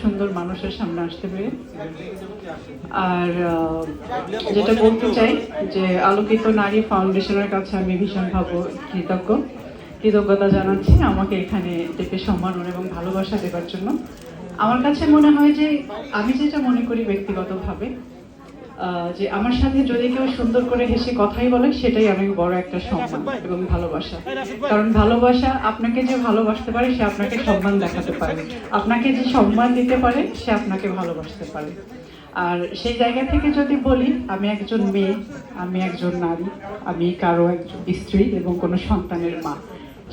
সুন্দর মানুষের সামনে আসতে পেরে। আর যেটা বলতে চাই যে আলোকিত নারী ফাউন্ডেশনের কাছে আমি ভীষণভাবে কৃতজ্ঞ। কৃতজ্ঞতা জানাচ্ছি আমাকে এখানে ডেকে সম্মান এবং ভালোবাসা দেওয়ার জন্য। আমার কাছে মনে হয় যে আমি যেটা মনে করি ব্যক্তিগতভাবে যে আমার সাথে যদি কেউ সুন্দর করে হেসে কথাই বলে সেটাই অনেক বড় একটা সম্মান এবং ভালোবাসা। কারণ ভালোবাসা আপনাকে যে ভালোবাসতে পারে সে আপনাকে সম্মান দেখাতে পারে। আপনাকে যে সম্মান দিতে পারে সে আপনাকে ভালোবাসতে পারে। আর সেই জায়গা থেকে যদি বলি আমি একজন মেয়ে আমি একজন নারী আমি কারও একজন স্ত্রী এবং কোনো সন্তানের মা।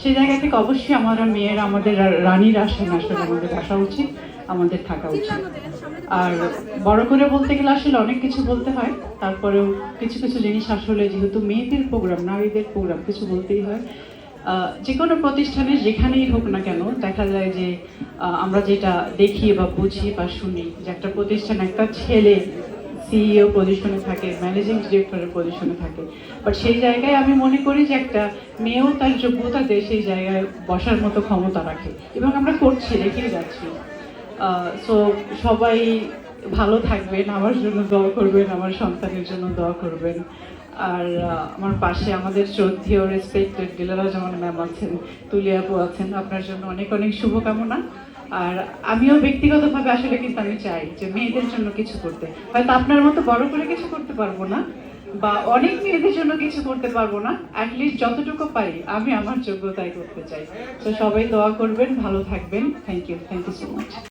সেই জায়গা থেকে অবশ্যই আমরা মেয়েরা, আমাদের রানীর আসনে আসলে আমাদের আসা উচিত, আমাদের থাকা উচিত। আর বড় করে বলতে গেলে আসলে অনেক কিছু বলতে হয়, তারপরেও কিছু কিছু জিনিস আসলে যেহেতু মেয়েদের প্রোগ্রাম নারীদের প্রোগ্রাম কিছু বলতেই হয়। যে কোনো প্রতিষ্ঠানে যেখানেই হোক না কেন, দেখা যায় যে আমরা যেটা দেখি বা বুঝি বা শুনি যে একটা প্রতিষ্ঠান, একটা ছেলে সিইও পজিশনে থাকে ম্যানেজিং ডিরেক্টরের পজিশনে থাকে। বাট সেই জায়গায় আমি মনে করি যে একটা মেয়েও তার যোগ্যতা যোগ্যতাতে সেই জায়গায় বসার মতো ক্ষমতা রাখে। এবং আমরা করছি রেখেই যাচ্ছি। সো সবাই ভালো থাকবেন, আমার জন্য দোয়া করবেন, আমার সন্তানের জন্য দোয়া করবেন। আর আমার পাশে আমাদের শ্রদ্ধেয় রেসপেক্টেড দিলারা জামান ম্যাম আছেন তুলি আপু আছেন, আপনার জন্য অনেক অনেক শুভকামনা। আর আমিও ব্যক্তিগতভাবে আসলে কিন্তু আমি চাই যে মেয়েদের জন্য কিছু করতে। হয়তো আপনার মতো বড় করে কিছু করতে পারব না, বা অনেক মেয়েদের জন্য কিছু করতে পারব না অ্যাটলিস্ট যতটুকু পারি আমি আমার যোগ্যতায় করতে চাই। তো সবাই দোয়া করবেন, ভালো থাকবেন। Thank you thank you so much